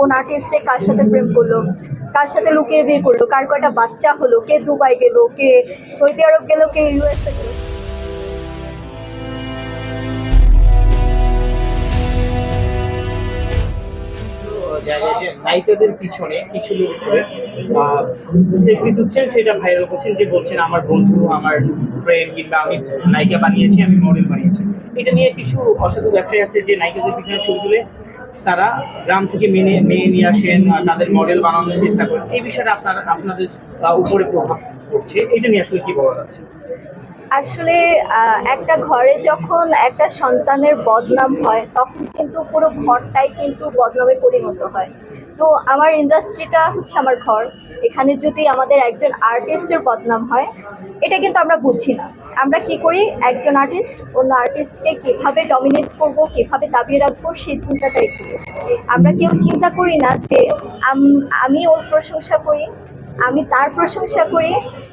কোন আর্টিস্টে কার সাথে প্রেম করল, কার সাথে লুকিয়ে বিয়ে করল, কার কয়টা বাচ্চা হলো, কে দুবাই গেল, কে সৌদি আরব গেল, কে ইউএসএ গেল। নায়িকাদের পিছনে কিছু লোক করে সেলফি তুলছেন সেটা ভাইরাল করছেন, যে বলছেন, আমার বন্ধু, আমার ফ্রেন্ড কিংবা আমি নায়িকা বানিয়েছি, আমি মডেল বানিয়েছি। এটা নিয়ে কিছু অসাধু ব্যবসায়ী আছে যে নায়িকাদের পিছনে ছবি তুলে তারা গ্রাম থেকে মেনে মেয়ে নিয়ে আসেন তাদের মডেল বানানোর চেষ্টা করেন। এই বিষয়টা আপনার, আপনাদের উপরে প্রভাব পড়ছে। এই নিয়ে আসলে কী বলার আছে আসলে একটা ঘরে যখন একটা সন্তানের বদনাম হয়, তখন কিন্তু পুরো ঘরটাই কিন্তু বদনামে পরিণত হয়। তো আমার ইন্ডাস্ট্রিটা হচ্ছে আমার ঘর। এখানে যদি আমাদের একজন আর্টিস্টের বদনাম হয়, এটা কিন্তু আমরা বুঝি না। আমরা কি করি? একজন আর্টিস্ট অন্য আর্টিস্টকে কীভাবে ডমিনেট করব, কীভাবে দাবিয়ে রাখব, সেই চিন্তাটাই করি আমরা কেউ চিন্তা করি না যে আমি ওর প্রশংসা করি, আমি তার প্রশংসা করি।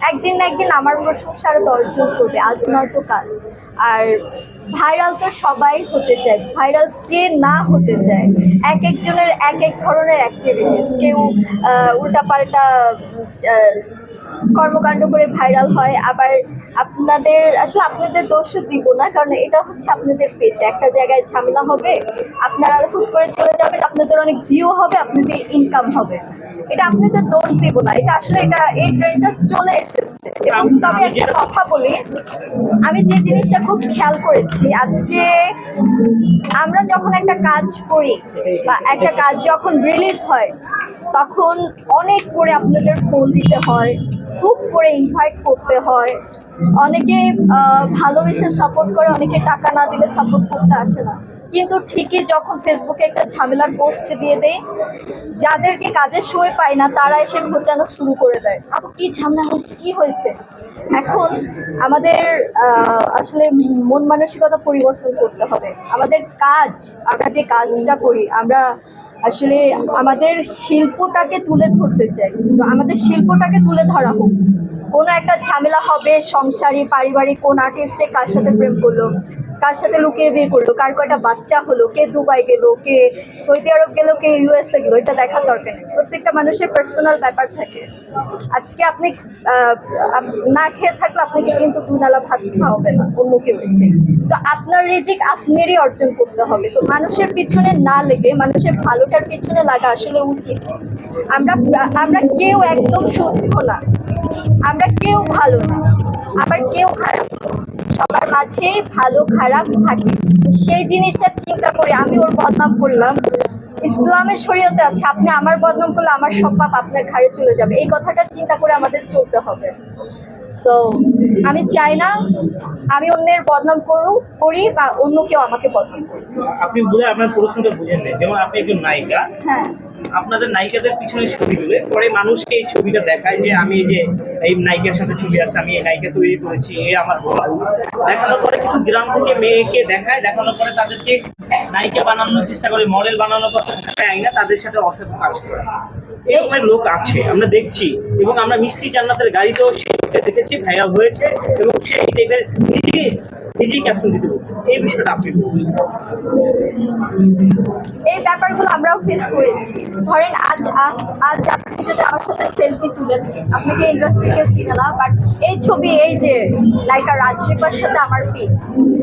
একদিন না একদিন আমার প্রশংসা আরও দশজন করবে, আজ নয়তো কাল। আর ভাইরাল তো সবাই হতে চায়, ভাইরাল কে না হতে চায়? এক একজনের এক এক ধরনের অ্যাক্টিভিটিস কেউ উল্টাপাল্টা কর্মকাণ্ড করে ভাইরাল হয়, আবার আপনাদের, আসলে আপনাদের দোষও দিব না, কারণ এটা হচ্ছে আপনাদের পেশা একটা জায়গায় ঝামেলা হবে, আপনারা হুট করে চলে যাবেন, আপনাদের অনেক ভিউ হবে, আপনাদের ইনকাম হবে। এটা আপনাদের দোষ দিব না। এটা আসলে এটা, এই ট্রেন্ডটা চলে এসেছে। এবং তবে একটা কথা বলি, আমি যে জিনিসটা খুব খেয়াল করেছি, আজকে আমরা যখন একটা কাজ করি বা একটা কাজ যখন রিলিজ হয়, তখন অনেক করে আপনাদের ফোন দিতে হয়, খুব করে ইনভাইট করতে হয়। অনেকে ভালোবেসে সাপোর্ট করে, অনেকে টাকা না দিলে সাপোর্ট করতে আসে না। কিন্তু ঠিকই যখন ফেসবুকে একটা ঝামেলার পোস্ট দিয়ে দেয়, যাদেরকে কাজের সময় পায় না, তারা এসে খোঁচানো শুরু করে দেয়। আপু, কি ঝামেলা হচ্ছে? কি হয়েছে? এখন আমাদের আসলে মন মানসিকতা পরিবর্তন করতে হবে। আমাদের কাজ, আমরা যে কাজটা করি, আমরা আসলে আমাদের শিল্পটাকে তুলে ধরতে চাই। তো আমাদের শিল্পটাকে তুলে ধরা হোক। কোনো একটা ঝামেলা হবে, সংসারী, পারিবারিক, কোন আর্টিস্টে কার সাথে প্রেম করল? কার সাথে লুকিয়ে বিয়ে করল? কার কয়টা বাচ্চা হলো? কে দুবাই গেল? কে সৌদি আরব গেল? কে ইউএসএ গেলো? এটা দেখার দরকার নেই। প্রত্যেকটা মানুষের পার্সোনাল ব্যাপার থাকে। আজকে আপনি না খেয়ে থাকলে আপনাকে কিন্তু দুনালা ভাত খাওয়াবে না, অন্য কেউ এসে। তো আপনার রিজিক আপনারই অর্জন করতে হবে। তো মানুষের পিছনে না লেগে, মানুষের ভালোটার পিছনে লাগা আসলে উচিত। আমরা আমরা কেউ একদম শুদ্ধ না। আমরা কেউ ভালো না। আবার কেউ খারাপ সবার মাঝে ভালো, খারাপ থাকে। সেই জিনিসটা চিন্তা করে আমি ওর বদনাম করলাম। ইসলামের শরীয়তে আছে, আপনি আমার বদনাম করলে আমার সব পাপ আপনার ঘাড়ে চলে যাবে। এই কথাটা চিন্তা করে আমাদের চলতে হবে। সো আমি চাই না আমি অন্যের বদনাম করু করি বা অন্য কেউ আমাকে বদনাম করুক। আপনি বুঝে আপনার প্রশ্নটা বুঝেন নেই। যেমন আপনি একজন নায়িকা হ্যাঁ। আপনাদের নায়িকাদের পিছনে ছবি তুলে পরে মানুষকে এই ছবিটা দেখায় যে আমি এই যে এই নায়িকার সাথে ছবি আছে আমি এই নায়িকা তৈরি করেছি এ আমার বন্ধু। দেখানোর পরে কিছু গ্রাম থেকে মেয়েকে দেখায় দেখানোর পরে তাদেরকে নায়িকা বানানোর চেষ্টা করে মডেল বানানোর কথা দেখায় না তাদের সাথে অসাধু কাজ করে। এরকমের লোক আছে, আমরা দেখছি। এবং আমরা মিষ্টি জান্নাতের গাড়িতেও সে দেখেছি ভাইরাল হয়েছে এবং সে এই টাইপের নিজে নিজেই ক্যাপশন দিতে বলছে। এই বিষয়টা আপনি এই ব্যাপারগুলো আমরাও ফেস করেছি। ধরেন আজ আজ আজ আপনি যদি আমার সাথে সেলফি তুলেন, আপনাকে ইন্ডাস্ট্রি কেউ চিনে না বাট এই ছবি, এই যে নায়িকা রাজরিপার সাথে আমার পিক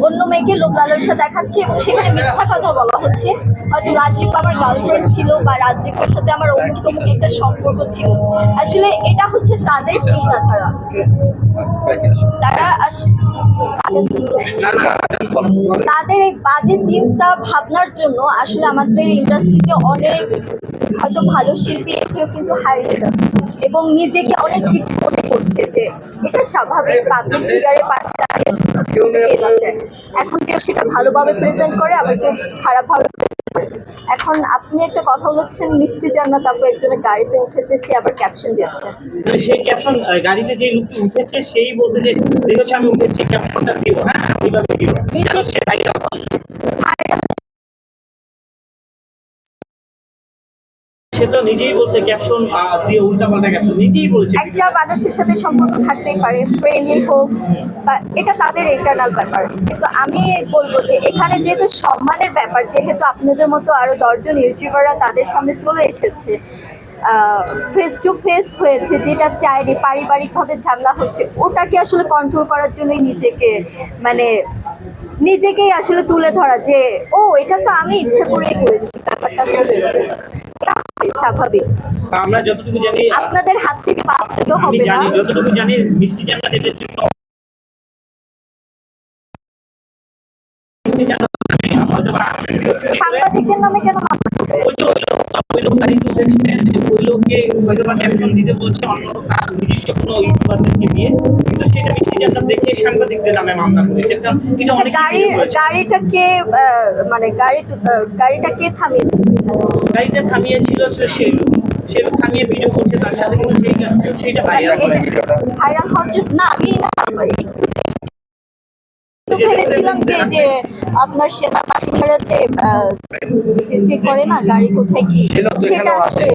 অন্য মেয়েকে লোক লালসা দেখাচ্ছে এবং সেখানে মিথ্যা কথা বলা হচ্ছে হয়তো রাজরিপা আমার গার্লফ্রেন্ড ছিল বা রাজরিপার সাথে আমার অমুক তমুক একটা সম্পর্ক ছিল আসলে এটা হচ্ছে তাদের চিন্তাধারা তারা আস- না না তাদের এই বাজে চিন্তা ভাবনার জন্য আসলে আমাদের ইন্ডাস্ট্রিতে অনেক হয়তো ভালো শিল্পী এসেও কিন্তু হারিয়ে যাচ্ছে এবং নিজেকে অনেক কিছু মনে করছে যে এটা স্বাভাবিক পাবলিক ফিগারের পাশে দাঁড়িয়ে। এখন কেউ সেটা ভালোভাবে প্রেজেন্ট করে আবার কেউ খারাপভাবে। এখন আপনি একটা কথা বলছেন মিষ্টি জান্নাত আপু একজনের গাড়িতে উঠেছে সে আবার ক্যাপশন দিচ্ছে মানে সেই ক্যাপশন গাড়িতে যে লোকটি উঠেছে সেই বলছে যে দেখেছি আমি উঠেছি ক্যাপশনটা দিও হ্যাঁ? এইভাবে দিও যেন সে ভাইরাল সে তো নিজেই বলছে ক্যাপশন দিয়ে উল্টাপাল্টা ক্যাপশন নিজেই বলেছে। একটা মানুষের সাথে সম্পর্ক থাকতেই পারে ফ্রেন্ডলি হোক, বা এটা তাদের ইন্টারনাল ব্যাপার। কিন্তু আমি বলব যে এখানে যেহেতু সম্মানের ব্যাপার, যেহেতু আপনাদের মতো আরও দশজন ইউটিউবাররা তাদের সামনে চলে এসেছে ফেস টু ফেস হয়েছে, যেটা চাইনি পারিবারিকভাবে ঝামেলা হচ্ছে, ওটাকে আসলে কন্ট্রোল করার জন্যই নিজেকে মানে নিজেকেই আসলে তুলে ধরা যে, ও, এটা তো আমি ইচ্ছে করেই করেছি, ব্যাপারটা এটা স্বাভাবিক আমরা যতটুকু জানি আপনাদের হাত থেকে বাঁচতে তো হবে না। জানি যতটুকু জানি মিষ্টি জানা এদের জন্য সাংবাদিকদের নামে কেন মামলা লোককে হয়তো বা ক্যাপশন দিতে বলছে অন্য তার নিজস্ব কোনো ইউটিউবারদেরকে দিয়ে। কিন্তু সেটা মিষ্টি দেখে সাংবাদিকদের নামে মামলা করেছে। কারণ এটা আচ্ছা, অনেক গাড়ির গাড়িটা কে আহ, মানে গাড়ি গাড়িটা কে থামিয়েছিল? গাড়িটা থামিয়েছিল হচ্ছে সে লোক থামিয়ে ভিডিও করছে তার সাথে কিন্তু সেই সেইটা ভাইরাল করেছে ভাইরাল হওয়ার না আমি না ভেবেছিলাম যে যে আপনার সেনাবাহিনীরা যে আহ, যে চেক করে না গাড়ি কোথায় কি সেটা আসলে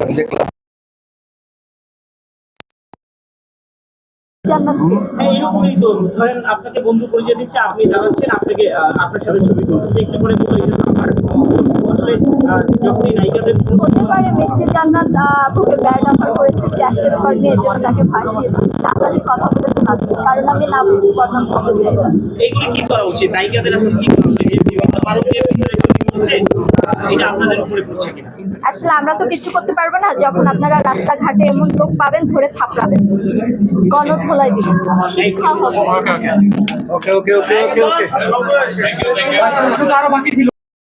জান্নাত হ্যাঁ তো। ধরেন আপনাকে বন্ধু পরিচয় দিচ্ছে আপনি জানাচ্ছেন আপনাকে আপনার সাথে ছবি তুলতেছে একটু আসলে যখনই নায়িকাদের হতে পারে মিষ্টি জান্নাত আপুকে ব্যাড অফার করেছে সে অ্যাকসেপ্ট করেনি এর জন্য তাকে ফাঁসিয়ে দিচ্ছে কথা বলতে না কারণ আমি না বুঝি বদনাম করতে চাই না। এইগুলো কি করা উচিত? নায়িকাদের আসলে কি আসলে আমরা তো কিছু করতে পারব না যখন আপনারা রাস্তাঘাটে এমন লোক পাবেন ধরে থাপড়াবেন। গণধোলাই দিবেন। শিক্ষা হবে। ওকে ওকে ওকে ওকে ওকে আরও বাকি ছিল